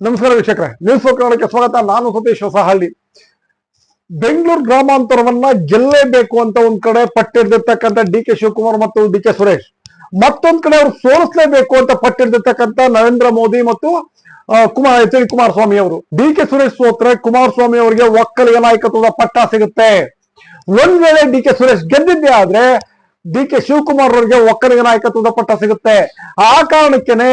ನಮಸ್ಕಾರ ವೀಕ್ಷಕರೇ ನ್ಯೂಸ್ ಕನ್ನಡಕ್ಕೆ ಸ್ವಾಗತ. ನಾನು ಸತೀಶ್ ಹೊಸಹಳ್ಳಿ ಬೆಂಗಳೂರು ಗ್ರಾಮಾಂತರವನ್ನ ಗೆಲ್ಲೇಬೇಕು ಅಂತ ಒಂದ್ ಕಡೆ ಪಟ್ಟಿಡ್ದಿರ್ತಕ್ಕಂಥ ಡಿ ಕೆ ಶಿವಕುಮಾರ್ ಮತ್ತು ಡಿ ಕೆ ಸುರೇಶ್. ಮತ್ತೊಂದ್ ಕಡೆ ಅವ್ರು ಸೋಲಿಸಲೇಬೇಕು ಅಂತ ಪಟ್ಟಿಡ್ದಿರ್ತಕ್ಕಂಥ ನರೇಂದ್ರ ಮೋದಿ ಮತ್ತು ಕುಮಾರ್ ಎಚ್ ಡಿ ಕುಮಾರಸ್ವಾಮಿ ಅವರು. ಡಿ ಕೆ ಸುರೇಶ್ ಸೋತ್ರೆ ಕುಮಾರಸ್ವಾಮಿ ಅವರಿಗೆ ಒಕ್ಕಲಿಗೆ ನಾಯಕತ್ವದ ಪಟ್ಟ ಸಿಗುತ್ತೆ. ಒಂದ್ ವೇಳೆ ಡಿ ಕೆ ಸುರೇಶ್ ಗೆದ್ದಿದ್ದೆ ಆದ್ರೆ, ಡಿ ಕೆ ಶಿವಕುಮಾರ್ ಅವರಿಗೆ ಒಕ್ಕಲಿಗ ನಾಯಕತ್ವದ ಪಟ್ಟ ಸಿಗುತ್ತೆ. ಆ ಕಾರಣಕ್ಕೇನೆ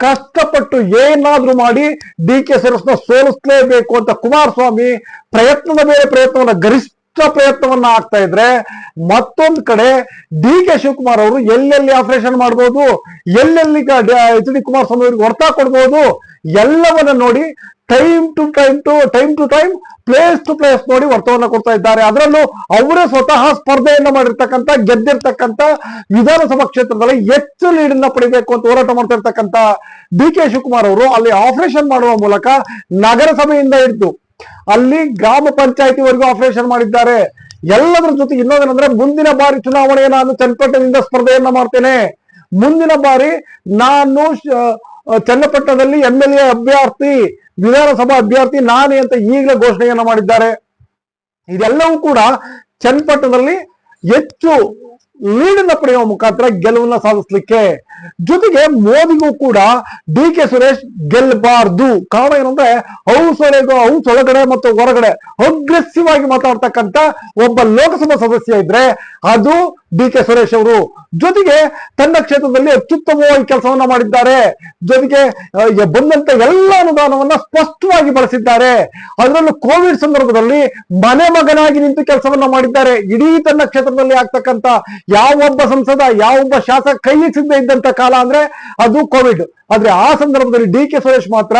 ಕಷ್ಟಪಟ್ಟು ಏನಾದ್ರೂ ಮಾಡಿ ಡಿ ಕೆ ಸರಸ್ನ ಸೋಲಿಸಲೇಬೇಕು ಅಂತ ಕುಮಾರಸ್ವಾಮಿ ಪ್ರಯತ್ನದ ಮೇಲೆ ಪ್ರಯತ್ನವನ್ನ, ಗರಿಷ್ಠ ಪ್ರಯತ್ನವನ್ನ ಆಗ್ತಾ ಇದ್ರೆ ಮತ್ತೊಂದ್ ಕಡೆ ಡಿ ಕೆ ಶಿವಕುಮಾರ್ ಅವರು ಎಲ್ಲೆಲ್ಲಿ ಆಪರೇಷನ್ ಮಾಡ್ಬೋದು ಎಲ್ಲೆಲ್ಲಿ ಎಚ್ ಡಿ ಕುಮಾರಸ್ವಾಮಿ ಅವರಿಗೆ ಹೊರತಾ ಕೊಡ್ಬೋದು, ಎಲ್ಲವನ್ನ ನೋಡಿ time to time to time to time place to place ನೋಡಿ ವರ್ತವನ್ನ ಕೊಡ್ತಾ ಇದ್ದಾರೆ. ಅದರಲ್ಲೂ ಅವರೇ ಸ್ವತಃ ಸ್ಪರ್ಧೆಯನ್ನು ಮಾಡಿರ್ತಕ್ಕಂಥ, ಗೆದ್ದಿರ್ತಕ್ಕಂಥ ವಿಧಾನಸಭಾ ಕ್ಷೇತ್ರದಲ್ಲಿ ಹೆಚ್ಚು ಲೀಡನ್ನ ಪಡಿಬೇಕು ಅಂತ ಹೋರಾಟ ಮಾಡ್ತಾ ಇರ್ತಕ್ಕಂಥ ಡಿ ಕೆ ಶಿವಕುಮಾರ್ ಅವರು ಅಲ್ಲಿ ಆಪರೇಷನ್ ಮಾಡುವ ಮೂಲಕ ನಗರಸಭೆಯಿಂದ ಹಿಡಿದು ಅಲ್ಲಿ ಗ್ರಾಮ ಪಂಚಾಯತಿವರೆಗೂ ಆಪರೇಷನ್ ಮಾಡಿದ್ದಾರೆ. ಎಲ್ಲದರ ಜೊತೆ ಇನ್ನೊಂದೇನಂದ್ರೆ ಮುಂದಿನ ಬಾರಿ ಚುನಾವಣೆಯ ನಾನು ಚನ್ನಪಟ್ಟಣದಿಂದ ಸ್ಪರ್ಧೆಯನ್ನ ಮಾಡ್ತೇನೆ. ಮುಂದಿನ ಬಾರಿ ನಾನು ಚನ್ನಪಟ್ಟಣದಲ್ಲಿ ಎಂ ಎಲ್ ಎ ಅಭ್ಯರ್ಥಿ ವಿಧಾನಸಭಾ ಅಭ್ಯರ್ಥಿ ನಾನೇ ಅಂತ ಈಗಲೇ ಘೋಷಣೆಯನ್ನ ಮಾಡಿದ್ದಾರೆ. ಇದೆಲ್ಲವೂ ಕೂಡ ಚನ್ನಪಟ್ಟಣದಲ್ಲಿ ಹೆಚ್ಚು ಲೀಡನ್ನ ಪಡೆಯುವ ಮುಖಾಂತರ ಗೆಲುವನ್ನ ಸಾಧಿಸ್ಲಿಕ್ಕೆ ಜೊತೆಗೆ ಮೋದಿಗೂ ಕೂಡ ಡಿ ಕೆ ಸುರೇಶ್ ಗೆಲ್ಲಬಾರ್ದು. ಕಾರಣ ಏನಂದ್ರೆ ಹೌಸ್ ಒಳಗೆ ಹೌಸ್ ಒಳಗಡೆ ಮತ್ತು ಹೊರಗಡೆ ಅಗ್ರೆಸಿವ್ ಆಗಿ ಮಾತಾಡ್ತಕ್ಕಂತ ಒಬ್ಬ ಲೋಕಸಭಾ ಸದಸ್ಯ ಇದ್ರೆ ಅದು ಡಿ ಕೆ ಸುರೇಶ್ ಅವರು. ಜೊತೆಗೆ ತನ್ನ ಕ್ಷೇತ್ರದಲ್ಲಿ ಅತ್ಯುತ್ತಮವಾಗಿ ಕೆಲಸವನ್ನ ಮಾಡಿದ್ದಾರೆ. ಜೊತೆಗೆ ಬಂದಂತ ಎಲ್ಲ ಅನುದಾನವನ್ನ ಸ್ಪಷ್ಟವಾಗಿ ಬಳಸಿದ್ದಾರೆ. ಅದರಲ್ಲೂ ಕೋವಿಡ್ ಸಂದರ್ಭದಲ್ಲಿ ಮನೆ ಮಗನಾಗಿ ನಿಂತು ಕೆಲಸವನ್ನ ಮಾಡಿದ್ದಾರೆ. ಇಡೀ ತನ್ನ ಕ್ಷೇತ್ರದಲ್ಲಿ ಆಗ್ತಕ್ಕಂತ ಯಾವೊಬ್ಬ ಸಂಸದ ಯಾವೊಬ್ಬ ಶಾಸಕ ಕೈ ಸಿಗದೆ ಇದ್ದಂತ ಕಾಲ ಅಂದ್ರೆ ಅದು ಕೋವಿಡ್ ಆದ್ರೆ ಆ ಸಂದರ್ಭದಲ್ಲಿ ಡಿ ಕೆ ಸುರೇಶ್ ಮಾತ್ರ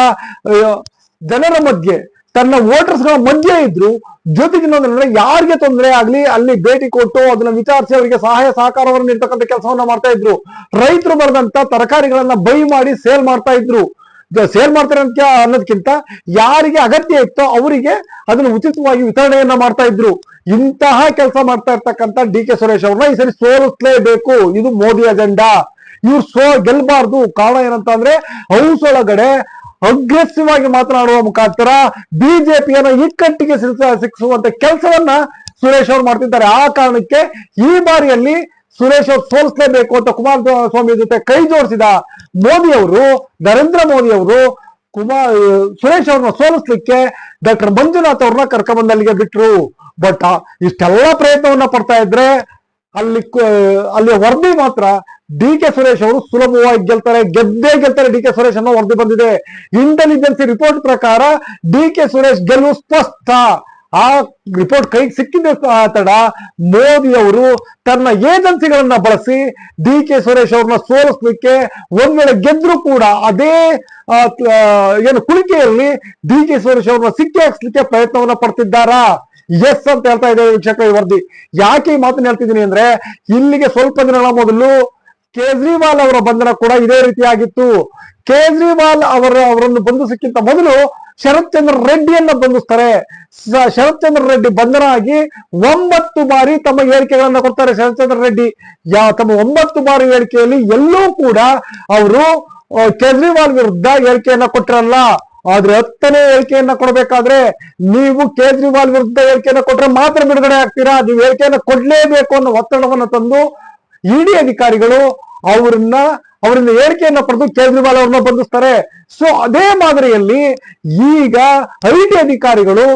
ಜನರ ಮಧ್ಯೆ, ತನ್ನ ವೋಟರ್ಸ್ಗಳ ಮಧ್ಯೆ ಇದ್ರು, ಜೊತೆಗೆ ಯಾರಿಗೆ ತೊಂದರೆ ಆಗ್ಲಿ, ಅಲ್ಲಿ ಭೇಟಿ ಕೊಟ್ಟು ಅದನ್ನ ವಿಚಾರಿಸಿ ಅವರಿಗೆ ಸಹಾಯ ಸಹಕಾರವನ್ನು ನೀಡ್ತಕ್ಕಂಥ ಕೆಲಸವನ್ನ ಮಾಡ್ತಾ ಇದ್ರು. ರೈತರು ಬರೆದಂತ ತರಕಾರಿಗಳನ್ನ ಬೈ ಮಾಡಿ ಸೇಲ್ ಮಾಡ್ತಾ ಇದ್ರು. ಸೇಲ್ ಮಾಡ್ತಾರೆ ಅಂತ ಅನ್ನೋದಕ್ಕಿಂತ ಯಾರಿಗೆ ಅಗತ್ಯ ಇತ್ತೋ ಅವರಿಗೆ ಅದನ್ನು ಉಚಿತವಾಗಿ ವಿತರಣೆಯನ್ನ ಮಾಡ್ತಾ ಇದ್ರು. ಇಂತಹ ಕೆಲಸ ಮಾಡ್ತಾ ಇರ್ತಕ್ಕಂಥ ಡಿ ಕೆ ಸುರೇಶ್ ಅವ್ರನ್ನ ಈ ಸರಿ ಸೋಲಿಸ್ಲೇಬೇಕು. ಇದು ಮೋದಿ ಅಜೆಂಡಾ ಇವ್ರು ಸೋ ಗೆಲ್ಬಾರ್ದು. ಕಾರಣ ಏನಂತ ಅಂದ್ರೆ ಹೌಸ್ ಒಳಗಡೆ ಅಗ್ರೆಸಿವ್ ಆಗಿ ಮಾತನಾಡುವ ಮುಖಾಂತರ ಬಿಜೆಪಿಯನ್ನ ಇಕ್ಕಟ್ಟಿಗೆ ಸಿಕ್ಕಿಸುವಂತ ಕೆಲಸವನ್ನ ಸುರೇಶ್ ಅವರು ಮಾಡ್ತಿದ್ದಾರೆ. ಆ ಕಾರಣಕ್ಕೆ ಈ ಬಾರಿಯಲ್ಲಿ ಸುರೇಶ್ ಅವರು ಸೋಲಿಸಲೇಬೇಕು ಅಂತ ಕುಮಾರಸ್ವಾಮಿ ಜೊತೆ ಕೈ ಜೋಡಿಸಿದ ಮೋದಿ ಅವರು, ನರೇಂದ್ರ ಮೋದಿ ಅವರು ಕುಮಾರ್ ಸುರೇಶ್ ಅವ್ರನ್ನ ಸೋಲಿಸ್ಲಿಕ್ಕೆ ಡಾಕ್ಟರ್ ಮಂಜುನಾಥ್ ಅವ್ರನ್ನ ಕರ್ಕೊಂಡ್ಬಂದು ಅಲ್ಲಿಗೆ ಬಿಟ್ರು. ಬಟ್ ಇಷ್ಟೆಲ್ಲ ಪ್ರಯತ್ನವನ್ನ ಪಡ್ತಾ ಇದ್ರೆ ಅಲ್ಲಿ ಅಲ್ಲಿ ವರದಿ ಮಾತ್ರ ಡಿ ಕೆ ಸುರೇಶ್ ಅವರು ಸುಲಭವಾಗಿ ಗೆಲ್ತಾರೆ, ಗೆದ್ದೇ ಗೆಲ್ತಾರೆ ಡಿ ಕೆ ಸುರೇಶ್ ಅನ್ನೋ ವರದಿ ಬಂದಿದೆ. ಇಂಟೆಲಿಜೆನ್ಸಿ ರಿಪೋರ್ಟ್ ಪ್ರಕಾರ ಡಿ ಕೆ ಸುರೇಶ್ ಗೆಲುವು ಸ್ಪಷ್ಟ. ಆ ರಿಪೋರ್ಟ್ ಕೈಗೆ ಸಿಕ್ಕಿದ ತಡ ಮೋದಿ ಅವರು ತನ್ನ ಏಜೆನ್ಸಿಗಳನ್ನ ಬಳಸಿ ಡಿ ಕೆ ಸುರೇಶ್ ಅವ್ರನ್ನ ಸೋಲಿಸ್ಲಿಕ್ಕೆ ಒಂದ್ ವೇಳೆ ಗೆದ್ರು ಕೂಡ ಅದೇ ಏನು ಕುಳಿಕೆಯಲ್ಲಿ ಡಿ ಕೆ ಸುರೇಶ್ ಅವ್ರನ್ನ ಸಿಕ್ಕಿ ಹಾಕ್ಸ್ಲಿಕ್ಕೆ ಪ್ರಯತ್ನವನ್ನ ಪಡ್ತಿದ್ದಾರಾ? ಎಸ್ ಅಂತ ಹೇಳ್ತಾ ಇದ್ದಾರೆ ವೀಕ್ಷಕ ಈ ವರದಿ. ಯಾಕೆ ಈ ಮಾತನ್ನ ಹೇಳ್ತಿದ್ದೀನಿ ಅಂದ್ರೆ ಇಲ್ಲಿಗೆ ಸ್ವಲ್ಪ ದಿನಗಳ ಮೊದಲು ಕೇಜ್ರಿವಾಲ್ ಅವರ ಬಂಧನ ಕೂಡ ಇದೇ ರೀತಿಯಾಗಿತ್ತು. ಕೇಜ್ರಿವಾಲ್ ಅವರ ಅವರನ್ನು ಬಂಧಿಸಕ್ಕಿಂತ ಮೊದಲು ಶರತ್ ಚಂದ್ರ ರೆಡ್ಡಿಯನ್ನ ಬಂಧಿಸ್ತಾರೆ. ಶರತ್ ಚಂದ್ರ ರೆಡ್ಡಿ ಬಂಧನ ಆಗಿ ಒಂಬತ್ತು ಬಾರಿ ತಮ್ಮ ಹೇಳಿಕೆಗಳನ್ನ ಕೊಡ್ತಾರೆ ಶರತ್ ಚಂದ್ರ ರೆಡ್ಡಿ. ಯಾ, ತಮ್ಮ ಒಂಬತ್ತು ಬಾರಿ ಹೇಳಿಕೆಯಲ್ಲಿ ಎಲ್ಲೂ ಕೂಡ ಅವರು ಕೇಜ್ರಿವಾಲ್ ವಿರುದ್ಧ ಹೇಳಿಕೆಯನ್ನ ಕೊಟ್ಟಿರಲ್ಲ ಆದ್ರೆ ಹತ್ತನೇ ಹೇಳಿಕೆಯನ್ನ ಕೊಡಬೇಕಾದ್ರೆ ನೀವು ಕೇಜ್ರಿವಾಲ್ ವಿರುದ್ಧ ಹೇಳಿಕೆಯನ್ನ ಕೊಟ್ರೆ ಮಾತ್ರ ಬಿಡುಗಡೆ ಆಗ್ತೀರಾ? ನೀವು ಹೇಳಿಕೆಯನ್ನ ಕೊಡ್ಲೇಬೇಕು ಅನ್ನೋ ಒತ್ತಡವನ್ನ ತಂದು ಇಡಿ ಅಧಿಕಾರಿಗಳು ಅವರನ್ನ, ಅವರಿಂದ ಹೇಳಿಕೆಯನ್ನ ಪಡೆದು ಕೇಜ್ರಿವಾಲ್ ಅವ್ರನ್ನ ಬಂಧಿಸ್ತಾರೆ. ಸೊ ಅದೇ ಮಾದರಿಯಲ್ಲಿ ಈಗ ಐಟಿ ಅಧಿಕಾರಿಗಳು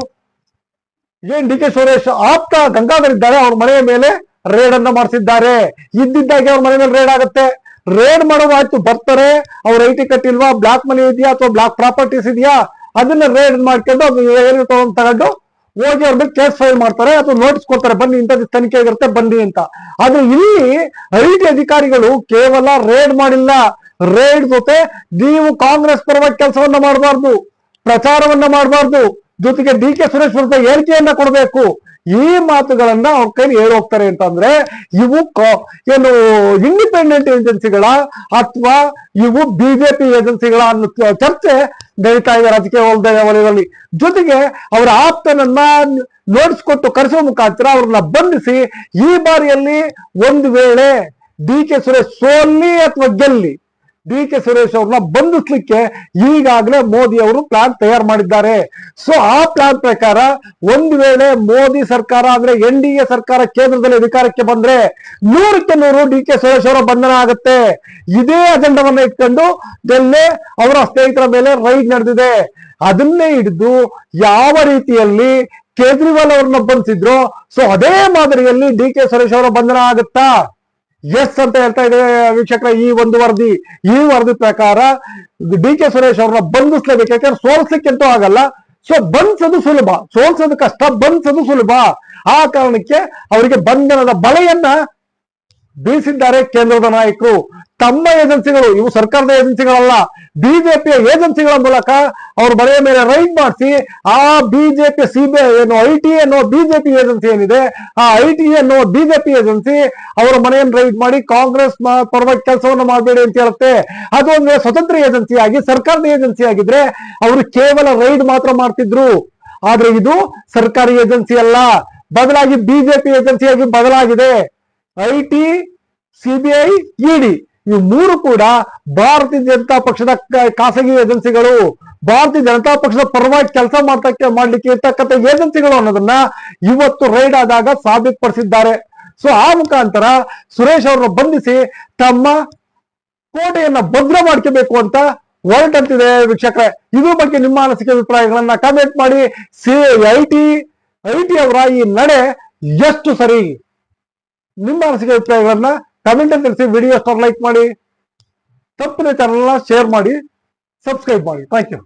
ಏನ್ ಡಿ ಕೆ ಸುರೇಶ್ ಆಪ್ತ ಗಂಗಾಧರ್ ಇದ್ದಾರೆ ಅವ್ರ ಮನೆಯ ಮೇಲೆ ರೇಡ್ ಅನ್ನ ಮಾಡಿಸಿದ್ದಾರೆ. ಇದ್ದಿದ್ದಾಗೆ ಅವ್ರ ಮನೆ ಮೇಲೆ ರೇಡ್ ಆಗುತ್ತೆ. ರೇಡ್ ಮಾಡೋದು ಆಯ್ತು, ಬರ್ತಾರೆ. ಅವ್ರ ಐ ಟಿ ಕಟ್ಟಿಲ್ವಾ? ಬ್ಲಾಕ್ ಮನಿ ಇದೆಯಾ ಅಥವಾ ಬ್ಲಾಕ್ ಪ್ರಾಪರ್ಟೀಸ್ ಇದೆಯಾ? ಅದನ್ನ ರೇಡ್ ಮಾಡ್ಕೊಂಡು ಅದು ಏನು ತಗೊಂಡು ತಗೊಂಡು ಹೋಗಿ ಅವ್ರ ಕೇಸ್ ಫೈಲ್ ಮಾಡ್ತಾರೆ ಅಥವಾ ನೋಟಿಸ್ ಕೊಡ್ತಾರೆ, ಬನ್ನಿ, ಇಂಥದ್ದು ತನಿಖೆ ಆಗಿರುತ್ತೆ, ಬನ್ನಿ ಅಂತ. ಆದ್ರೆ ಇಲ್ಲಿ ಐ ಟಿ ಅಧಿಕಾರಿಗಳು ಕೇವಲ ರೇಡ್ ಮಾಡಿಲ್ಲ. ರೇಡ್ ಜೊತೆ ನೀವು ಕಾಂಗ್ರೆಸ್ ಪರವಾಗಿ ಕೆಲಸವನ್ನ ಮಾಡಬಾರ್ದು, ಪ್ರಚಾರವನ್ನ ಮಾಡಬಾರ್ದು, ಜೊತೆಗೆ ಡಿ ಕೆ ಸುರೇಶ್ ವಿರುದ್ಧ ಹೇಳಿಕೆಯನ್ನ ಕೊಡಬೇಕು. ಈ ಮಾತುಗಳನ್ನ ಅವ್ರ ಕೈಲಿ ಹೇಳಿ ಹೋಗ್ತಾರೆ ಅಂತಂದ್ರೆ ಇವು ಏನು ಇಂಡಿಪೆಂಡೆಂಟ್ ಏಜೆನ್ಸಿಗಳ ಅಥವಾ ಇವು ಬಿಜೆಪಿ ಏಜೆನ್ಸಿಗಳ ಅನ್ನೋ ಚರ್ಚೆ ನಡೀತಾ ಇದೆ ರಾಜಕೀಯ ವಲಯ- ವಲಯದಲ್ಲಿ. ಜೊತೆಗೆ ಅವರ ಆಪ್ತನನ್ನ ನೋಟಿಸ್ ಕೊಟ್ಟು ಕರೆಸುವ ಮುಖಾಂತರ ಅವ್ರನ್ನ ಬಂಧಿಸಿ ಈ ಬಾರಿಯಲ್ಲಿ ಒಂದು ವೇಳೆ ಡಿ ಕೆ ಸುರೇಶ್ ಸೋಲ್ಲಿ ಅಥವಾ ಗೆಲ್ಲಿ ಡಿ ಕೆ ಸುರೇಶ್ ಅವ್ರನ್ನ ಬಂಧಿಸ್ಲಿಕ್ಕೆ ಈಗಾಗಲೇ ಮೋದಿ ಅವರು ಪ್ಲಾನ್ ತಯಾರು ಮಾಡಿದ್ದಾರೆ. ಸೊ ಆ ಪ್ಲಾನ್ ಪ್ರಕಾರ ಒಂದು ವೇಳೆ ಮೋದಿ ಸರ್ಕಾರ ಅಂದ್ರೆ ಎನ್ ಡಿ ಎ ಸರ್ಕಾರ ಕೇಂದ್ರದಲ್ಲಿ ಅಧಿಕಾರಕ್ಕೆ ಬಂದ್ರೆ ನೂರಕ್ಕೆ ನೂರು ಡಿ ಕೆ ಸುರೇಶ್ ಅವರ ಬಂಧನ ಆಗುತ್ತೆ. ಇದೇ ಅಜೆಂಡವನ್ನ ಇಟ್ಕೊಂಡು ನಿನ್ನೆ ಅವರ ಸ್ನೇಹಿತರ ಮೇಲೆ ರೈಡ್ ನಡೆದಿದೆ. ಅದನ್ನೇ ಹಿಡಿದು ಯಾವ ರೀತಿಯಲ್ಲಿ ಕೇಜ್ರಿವಾಲ್ ಅವ್ರನ್ನ ಬಂಧಿಸಿದ್ರು ಸೊ ಅದೇ ಮಾದರಿಯಲ್ಲಿ ಡಿ ಕೆ ಸುರೇಶ್ ಅವರ ಬಂಧನ ಆಗುತ್ತಾ? ಎಸ್ ಅಂತ ಹೇಳ್ತಾ ಇದೆ ವೀಕ್ಷಕರ, ಈ ಒಂದು ವರದಿ, ಈ ವರದಿ ಪ್ರಕಾರ ಡಿ ಕೆ ಸುರೇಶ್ ಅವ್ರನ್ನ ಬಂಧಿಸ್ಲೇಬೇಕು. ಯಾಕಂದ್ರೆ ಸೋಲ್ಸ್ಲಿಕ್ಕಂತೂ ಆಗಲ್ಲ. ಸೊ ಬಂಧಿಸೋದು ಸುಲಭ. ಸೋಲ್ಸೋದು ಕಷ್ಟ, ಬಂಧಿಸೋದು ಸುಲಭ. ಆ ಕಾರಣಕ್ಕೆ ಅವರಿಗೆ ಬಂಧನದ ಬಲೆಯನ್ನ ಬೀಸಿದ್ದಾರೆ ಕೇಂದ್ರದ ನಾಯಕರು. ತಮ್ಮ ಏಜೆನ್ಸಿಗಳು, ಇವು ಸರ್ಕಾರದ ಏಜೆನ್ಸಿಗಳಲ್ಲ, ಬಿಜೆಪಿಯ ಏಜೆನ್ಸಿಗಳ ಮೂಲಕ ಅವ್ರ ಬರೆಯ ಮೇಲೆ ರೈಡ್ ಮಾಡಿಸಿ, ಆ ಬಿಜೆಪಿ ಸಿಬಿಐ ಏನು ಐ ಟಿ ಅನ್ನೋ ಬಿಜೆಪಿ ಏಜೆನ್ಸಿ ಏನಿದೆ, ಆ ಐ ಟಿ ಅನ್ನೋ ಬಿಜೆಪಿ ಏಜೆನ್ಸಿ ಅವರ ಮನೆಯನ್ನು ರೈಡ್ ಮಾಡಿ ಕಾಂಗ್ರೆಸ್ ಪರವಾಗಿ ಕೆಲಸವನ್ನು ಮಾಡಬೇಡಿ ಅಂತ ಹೇಳುತ್ತೆ. ಅದು ಸ್ವತಂತ್ರ ಏಜೆನ್ಸಿ ಆಗಿ ಸರ್ಕಾರದ ಏಜೆನ್ಸಿ ಆಗಿದ್ರೆ ಅವರು ಕೇವಲ ರೈಡ್ ಮಾತ್ರ ಮಾಡ್ತಿದ್ರು. ಆದ್ರೆ ಇದು ಸರ್ಕಾರಿ ಏಜೆನ್ಸಿ ಅಲ್ಲ. ಬದಲಾಗಿ ಬಿಜೆಪಿ ಏಜೆನ್ಸಿಯಾಗಿ ಬದಲಾಗಿದೆ. I T CBI, ED. ಇವು ಮೂರು ಕೂಡ ಭಾರತೀಯ ಜನತಾ ಪಕ್ಷದ ಖಾಸಗಿ ಏಜೆನ್ಸಿಗಳು, ಭಾರತೀಯ ಜನತಾ ಪಕ್ಷದ ಪರವಾಗಿ ಕೆಲಸ ಮಾಡ್ತಕ್ಕೆ, ಮಾಡ್ಲಿಕ್ಕೆ ಇರ್ತಕ್ಕಂಥ ಏಜೆನ್ಸಿಗಳು ಅನ್ನೋದನ್ನ ಇವತ್ತು ರೈಡ್ ಆದಾಗ ಸಾಬೀತುಪಡಿಸಿದ್ದಾರೆ. ಸೊ ಆ ಮುಖಾಂತರ ಸುರೇಶ್ ಅವರನ್ನು ಬಂಧಿಸಿ ತಮ್ಮ ಕೋಟೆಯನ್ನ ಭದ್ರ ಮಾಡ್ಕೋಬೇಕು ಅಂತ ಹೊರಟಂತಿದೆ ವೀಕ್ಷಕರೇ. ಇದ್ರ ಬಗ್ಗೆ ನಿಮ್ಮ ಅನಿಸಿಕೆ, ಅಭಿಪ್ರಾಯಗಳನ್ನ ಕಾಮೆಂಟ್ ಮಾಡಿ. C I T I T ಅವರ ಈ ನಡೆ ಎಷ್ಟು ಸರಿ? ನಿಮ್ಮ ಅನಿಸಿಕೆ, ಅಭಿಪ್ರಾಯಗಳನ್ನ ಕಮೆಂಟ್ ತಿಳಿಸಿ ವಿಡಿಯೋ ಸ್ಟಾರ್ ಲೈಕ್ ಮಾಡಿ. ತಪ್ಪನೆ ಚಾನಲ್ನ ಶೇರ್ ಮಾಡಿ ಸಬ್ಸ್ಕ್ರೈಬ್ ಮಾಡಿ. Thank you